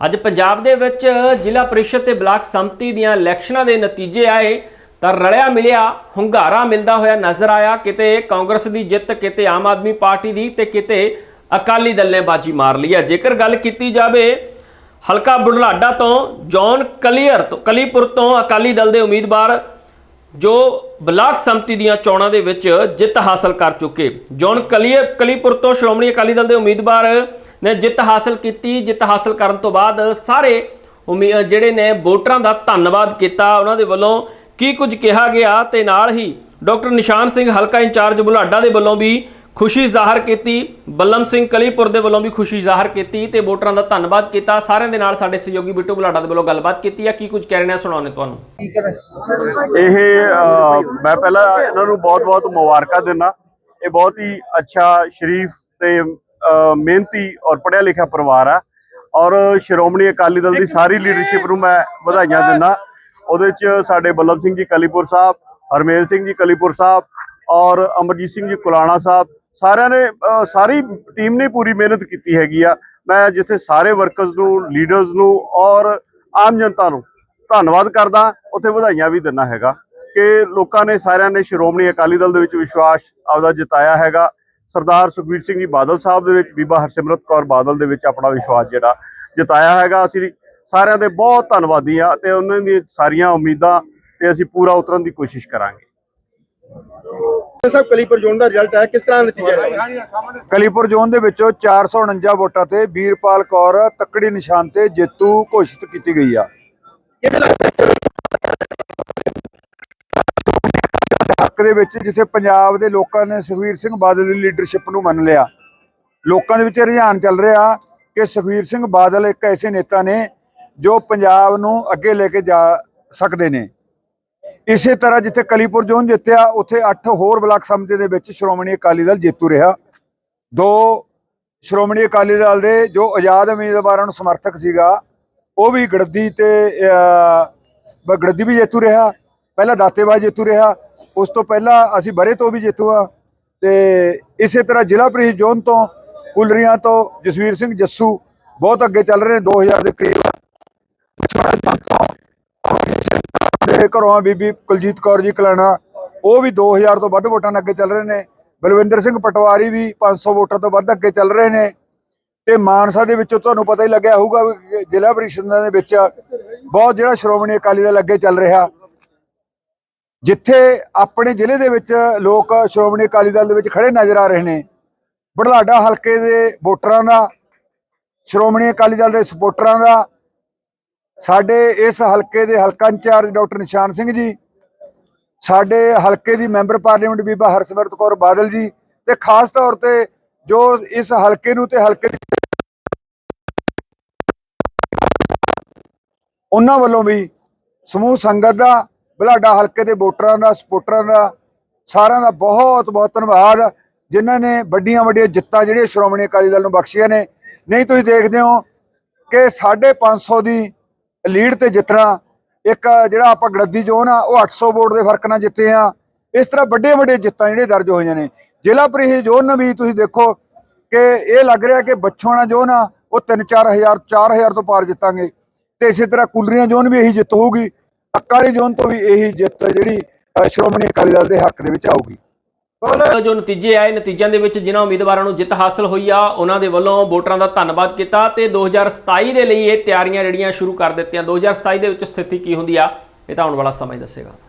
ਅੱਜ ਪੰਜਾਬ ਦੇ ਵਿੱਚ ਜ਼ਿਲ੍ਹਾ ਪਰਿਸ਼ਦ ਤੇ ਬਲਾਕ ਸੰਮਤੀ ਦੀਆਂ ਇਲੈਕਸ਼ਨਾਂ ਦੇ ਨਤੀਜੇ ਆਏ, ਤਾਂ ਰਲਿਆ ਮਿਲਿਆ ਹੁੰਗਾਰਾ ਮਿਲਦਾ ਹੋਇਆ ਨਜ਼ਰ ਆਇਆ, ਕਿਤੇ ਕਾਂਗਰਸ ਦੀ ਜਿੱਤ, ਕਿਤੇ ਆਮ ਆਦਮੀ ਪਾਰਟੀ ਦੀ ਤੇ ਕਿਤੇ ਅਕਾਲੀ ਦਲ ਨੇ ਬਾਜੀ ਮਾਰ ਲਈ ਹੈ। ਜੇਕਰ ਗੱਲ ਕੀਤੀ ਜਾਵੇ ਹਲਕਾ ਬੁਢਲਾਡਾ ਤੋਂ, ਜੌਨ ਕਲੀਅਰ ਤੋਂ, ਕਲੀਪੁਰ ਤੋਂ ਅਕਾਲੀ ਦਲ ਦੇ ਉਮੀਦਵਾਰ ਜੋ ਬਲਾਕ ਸੰਮਤੀ ਦੀਆਂ ਚੋਣਾਂ ਦੇ ਵਿੱਚ ਜਿੱਤ ਹਾਸਲ ਕਰ ਚੁੱਕੇ। ਜੌਨ ਕਲੀਅਰ, ਕਲੀਪੁਰ ਤੋਂ ਸ਼੍ਰੋਮਣੀ ਅਕਾਲੀ ਦਲ ਦੇ ਉਮੀਦਵਾਰ ਨੇ ਜਿੱਤ ਹਾਸਲ ਕੀਤੀ। ਜਿੱਤ ਹਾਸਲ ਕਰਨ ਤੋਂ ਬਾਅਦ ਸਾਰੇ ਜਿਹੜੇ ਨੇ ਵੋਟਰਾਂ ਦਾ ਧੰਨਵਾਦ ਕੀਤਾ, ਉਹਨਾਂ ਦੇ ਵੱਲੋਂ ਕੀ ਕੁਝ ਕਿਹਾ ਗਿਆ ਤੇ ਨਾਲ ਹੀ ਡਾਕਟਰ ਨਿਸ਼ਾਨ ਸਿੰਘ ਹਲਕਾ ਇੰਚਾਰਜ ਬੁਢਲਾਡਾ ਦੇ ਵੱਲੋਂ ਵੀ ਖੁਸ਼ੀ ਜ਼ਾਹਰ ਕੀਤੀ। ਬੱਲਮ ਸਿੰਘ ਕਲੀਪੁਰ ਦੇ ਵੱਲੋਂ ਵੀ ਖੁਸ਼ੀ ਜ਼ਾਹਰ ਕੀਤੀ ਤੇ ਵੋਟਰਾਂ ਦਾ ਧੰਨਵਾਦ ਕੀਤਾ। ਸਾਰਿਆਂ ਦੇ ਨਾਲ ਸਾਡੇ ਸਹਿਯੋਗੀ ਬਿੱਟੂ ਬੁਲਾਡਾ ਦੇ ਵੱਲੋਂ ਗੱਲਬਾਤ ਕੀਤੀ ਆ। ਕੀ ਕੁਝ ਕਹਿ ਰਹੇ ਨੇ ਸੁਣਾਉਣੇ ਤੁਹਾਨੂੰ? ਇਹ ਮੈਂ ਪਹਿਲਾਂ ਇਹਨਾਂ ਨੂੰ ਬਹੁਤ-ਬਹੁਤ ਮੁਬਾਰਕਾਂ ਦਿੰਦਾ। ਇਹ ਬਹੁਤ ਹੀ ਅੱਛਾ ਸ਼ਰੀਫ ਤੇ ਮਿਹਨਤੀ ਔਰ ਪੜ੍ਹਿਆ ਲਿਖਿਆ ਪਰਿਵਾਰ ਹੈ ਔਰ ਸ਼੍ਰੋਮਣੀ ਅਕਾਲੀ ਦਲ ਦੀ ਸਾਰੀ ਲੀਡਰਸ਼ਿਪ ਨੂੰ ਮੈਂ ਵਧਾਈਆਂ ਦਿੰਦਾ। ਉਹਦੇ ਚ ਸਾਡੇ ਬੱਲਮ ਸਿੰਘ ਜੀ ਕਲੀਪੁਰ ਸਾਹਿਬ ਹਰਮੇਲ ਸਿੰਘ ਜੀ ਕਲੀਪੁਰ ਸਾਹਿਬ ਔਰ ਅਮਰਜੀਤ ਸਿੰਘ ਜੀ ਕੁਲਾਣਾ ਸਾਹਿਬ ਸਾਰਿਆਂ ਨੇ ਸਾਰੀ ਟੀਮ ਨੇ ਪੂਰੀ ਮਿਹਨਤ ਕੀਤੀ ਹੈਗੀ ਆ। ਮੈਂ ਜਿੱਥੇ ਸਾਰੇ ਵਰਕਰਸ ਨੂੰ ਲੀਡਰਸ ਨੂੰ ਔਰ ਆਮ ਜਨਤਾ ਨੂੰ ਧੰਨਵਾਦ ਕਰਦਾ। ਉੱਥੇ ਵਧਾਈਆਂ ਵੀ ਦਿੰਦਾ ਹੈਗਾ ਕਿ ਲੋਕਾਂ ਨੇ ਸਾਰਿਆਂ ਨੇ ਸ਼੍ਰੋਮਣੀ ਅਕਾਲੀ ਦਲ ਦੇ ਵਿੱਚ ਵਿਸ਼ਵਾਸ ਆਪਦਾ ਜਿਤਾਇਆ ਹੈਗਾ। ਸਰਦਾਰ ਸੁਖਬੀਰ ਸਿੰਘ ਜੀ ਬਾਦਲ ਸਾਹਿਬ ਦੇ ਵਿੱਚ ਬੀਬਾ ਹਰਸਿਮਰਤ ਕੌਰ ਬਾਦਲ ਦੇ ਵਿੱਚ ਆਪਣਾ ਵਿਸ਼ਵਾਸ ਜਿਹੜਾ ਜਿਤਾਇਆ ਹੈਗਾ। ਅਸੀਂ ਸਾਰਿਆਂ ਦੇ ਬਹੁਤ ਧੰਨਵਾਦੀ ਆ ਤੇ ਉਹਨਾਂ ਦੀਆਂ ਸਾਰੀਆਂ ਉਮੀਦਾਂ ਤੇ ਅਸੀਂ ਪੂਰਾ ਉਤਰਨ ਦੀ ਕੋਸ਼ਿਸ਼ ਕਰਾਂਗੇ। ਸਾਹਿਬ ਕਲੀਪੁਰ ਜ਼ੋਨ ਦਾ ਰਿਜ਼ਲਟ ਹੈ ਕਿਸ ਤਰ੍ਹਾਂ ਦਾ ਨਤੀਜਾ ਹੈ ਕਲੀਪੁਰ ਜ਼ੋਨ ਦੇ ਵਿੱਚੋਂ 449 ਵੋਟਾਂ ਤੇ ਵੀਰਪਾਲ ਕੌਰ ਤੱਕੜੀ ਨਿਸ਼ਾਨ ਤੇ ਜੇਤੂ ਘੋਸ਼ਿਤ ਕੀਤੀ ਗਈ ਆ। ਕਿਵੇਂ ਲੱਗਦਾ ਹੱਕ ਦੇ ਵਿੱਚ ਜਿੱਥੇ ਪੰਜਾਬ ਦੇ ਲੋਕਾਂ ਨੇ ਸੁਖਵੀਰ ਸਿੰਘ ਬਾਦਲ ਦੀ ਲੀਡਰਸ਼ਿਪ ਨੂੰ ਮੰਨ ਲਿਆ। ਲੋਕਾਂ ਦੇ ਵਿੱਚ ਰੁਝਾਨ ਚੱਲ ਰਿਹਾ ਕਿ ਸੁਖਵੀਰ ਸਿੰਘ ਬਾਦਲ ਇੱਕ ਐਸੇ ਨੇਤਾ ਨੇ ਜੋ ਪੰਜਾਬ ਨੂੰ ਅੱਗੇ ਲੈ ਕੇ ਜਾ ਸਕਦੇ ਨੇ। ਇਸੇ ਤਰ੍ਹਾਂ ਜਿੱਥੇ ਕਲੀਪੁਰ ਜ਼ੋਨ ਜਿੱਤਿਆ ਉੱਥੇ 8 ਹੋਰ ਬਲਾਕ ਸੰਮਤੀ ਦੇ ਵਿੱਚ ਸ਼੍ਰੋਮਣੀ ਅਕਾਲੀ ਦਲ ਜੇਤੂ ਰਿਹਾ। ਦੋ ਸ਼੍ਰੋਮਣੀ ਅਕਾਲੀ ਦਲ ਦੇ ਜੋ ਆਜ਼ਾਦ ਉਮੀਦਵਾਰਾਂ ਨੂੰ ਸਮਰਥਕ ਸੀਗਾ ਉਹ ਵੀ ਗੜਦੀ ਤੇ ਅਹ, ਗੜਦੀ ਵੀ ਜੇਤੂ ਰਿਹਾ। ਪਹਿਲਾਂ ਦਾਤੇਬਾਜ਼ ਜੇਤੂ ਰਿਹਾ। ਉਸ ਤੋਂ ਪਹਿਲਾਂ ਅਸੀਂ ਬਰੇ ਤੋਂ ਵੀ ਜੇਤੂ ਆ, ਤੇ ਇਸੇ ਤਰ੍ਹਾਂ ਜ਼ਿਲ੍ਹਾ ਪ੍ਰੀਸ਼ਦ ਜ਼ੋਨ ਤੋਂ ਕੁਲਰੀਆਂ ਤੋਂ ਜਸਵੀਰ ਸਿੰਘ ਜੱਸੂ ਬਹੁਤ ਅੱਗੇ ਚੱਲ ਰਹੇ ਨੇ 2000 ਦੇ ਕਰੀਬ। ਦੇ ਘਰੋਂ ਆ ਬੀਬੀ ਕੁਲਜੀਤ ਕੌਰ ਜੀ ਕਲਾਣਾ, ਉਹ ਵੀ 2000 ਤੋਂ ਵੱਧ ਵੋਟਾਂ ਨਾਲ ਅੱਗੇ ਚੱਲ ਰਹੇ ਨੇ। ਬਲਵਿੰਦਰ ਸਿੰਘ ਪਟਵਾਰੀ ਵੀ 500 ਵੋਟਾਂ ਤੋਂ ਵੱਧ ਅੱਗੇ ਚੱਲ ਰਹੇ ਨੇ। ਤੇ ਮਾਨਸਾ ਦੇ ਵਿੱਚੋਂ ਤੁਹਾਨੂੰ ਪਤਾ ਹੀ ਲੱਗਿਆ ਹੋਊਗਾ ਵੀ ਜ਼ਿਲ੍ਹਾ ਪ੍ਰੀਸ਼ਦਾਂ ਦੇ ਵਿੱਚ ਬਹੁਤ ਜਿਹੜਾ ਸ਼੍ਰੋਮਣੀ ਅਕਾਲੀ ਦਲ ਅੱਗੇ ਚੱਲ ਰਿਹਾ। ਜਿੱਥੇ ਆਪਣੇ ਜ਼ਿਲ੍ਹੇ ਦੇ ਵਿੱਚ ਲੋਕ ਸ਼੍ਰੋਮਣੀ ਅਕਾਲੀ ਦਲ ਦੇ ਵਿੱਚ ਖੜੇ ਨਜ਼ਰ ਆ ਰਹੇ ਨੇ, ਬੜਲਾਡਾ ਹਲਕੇ ਦੇ ਵੋਟਰਾਂ ਦਾ, ਸ਼੍ਰੋਮਣੀ ਅਕਾਲੀ ਦਲ ਦੇ ਸਪੋਰਟਰਾਂ ਦਾ, ਸਾਡੇ ਇਸ ਹਲਕੇ ਦੇ ਹਲਕਾ ਇੰਚਾਰਜ ਡਾਕਟਰ ਨਿਸ਼ਾਨ ਸਿੰਘ ਜੀ, ਸਾਡੇ ਹਲਕੇ ਦੀ ਮੈਂਬਰ ਪਾਰਲੀਮੈਂਟ ਬੀਬਾ ਹਰਸਿਮਰਤ ਕੌਰ ਬਾਦਲ ਜੀ ਤੇ ਖਾਸ ਤੌਰ ਤੇ ਜੋ ਇਸ ਹਲਕੇ ਨੂੰ ਤੇ ਹਲਕੇ ਦੀ ਉਹਨਾਂ ਵੱਲੋਂ ਵੀ ਸਮੂਹ ਸੰਗਤ ਦਾ ਬਲਾਡਾ ਹਲਕੇ ਦੇ ਵੋਟਰਾਂ ਦਾ ਸਪੋਰਟਰਾਂ ਦਾ, ਸਾਰਿਆਂ ਦਾ ਬਹੁਤ ਬਹੁਤ ਧੰਨਵਾਦ। ਜਿਨ੍ਹਾਂ ਨੇ ਵੱਡੀਆਂ ਵੱਡੀਆਂ ਜਿੱਤਾਂ ਜਿਹੜੀਆਂ ਸ਼੍ਰੋਮਣੀ ਅਕਾਲੀ ਦਲ ਨੂੰ ਬਖਸ਼ੀਆਂ ਨੇ। ਨਹੀਂ, ਤੁਸੀਂ ਦੇਖਦੇ ਹੋ ਕਿ 550 ਦੀ ਲੀਡ ਤੇ ਜਿੱਤਣਾ, ਇੱਕ ਜਿਹੜਾ ਆਪਾਂ ਗੜੱਦੀ ਜ਼ੋਨ ਆ ਉਹ 800 ਵੋਟ ਦੇ ਫ਼ਰਕ ਨਾਲ ਜਿੱਤੇ ਆ। ਇਸ ਤਰ੍ਹਾਂ ਵੱਡੇ ਵੱਡੇ ਜਿੱਤਾਂ ਜਿਹੜੇ ਦਰਜ ਹੋਈਆਂ ਨੇ। ਜ਼ਿਲ੍ਹਾ ਪ੍ਰੀਸ਼ਦ ਜ਼ੋਨ ਵੀ ਤੁਸੀਂ ਦੇਖੋ ਕਿ ਇਹ ਲੱਗ ਰਿਹਾ ਕਿ ਬੱਛੋਣਾ ਜ਼ੋਨ ਆ ਉਹ 3-4000 4000 ਤੋਂ ਪਾਰ ਜਿੱਤਾਂਗੇ। ਤੇ ਇਸੇ ਤਰ੍ਹਾਂ ਕੁਲਰੀਆਂ ਜ਼ੋਨ ਵੀ ਇਹੀ ਜਿੱਤ ਹੋਊਗੀ। ਅਕਾਲੀ ਜ਼ੋਨ ਤੋਂ ਵੀ ਇਹੀ ਜਿੱਤ ਜਿਹੜੀ ਸ਼੍ਰੋਮਣੀ ਅਕਾਲੀ ਦਲ ਦੇ ਹੱਕ ਦੇ ਵਿੱਚ ਆਊਗੀ। ਜੋ ਨਤੀਜੇ ਆਏ ਨਤੀਜਿਆਂ ਦੇ ਵਿੱਚ ਜਿਨ੍ਹਾਂ ਉਮੀਦਵਾਰਾਂ ਨੂੰ ਜਿੱਤ ਹਾਸਲ ਹੋਈ ਆ ਉਹਨਾਂ ਦੇ ਵੱਲੋਂ ਵੋਟਰਾਂ ਦਾ ਧੰਨਵਾਦ ਕੀਤਾ ਤੇ 2027 ਦੇ ਲਈ ਇਹ ਤਿਆਰੀਆਂ ਜਿਹੜੀਆਂ ਸ਼ੁਰੂ ਕਰ ਦਿੱਤੀਆਂ। 2027 ਦੇ ਵਿੱਚ ਸਥਿਤੀ ਕੀ ਹੁੰਦੀ ਆ ਇਹ ਤਾਂ ਆਉਣ ਵਾਲਾ ਸਮਾਂ ਹੀ ਦੱਸੇਗਾ।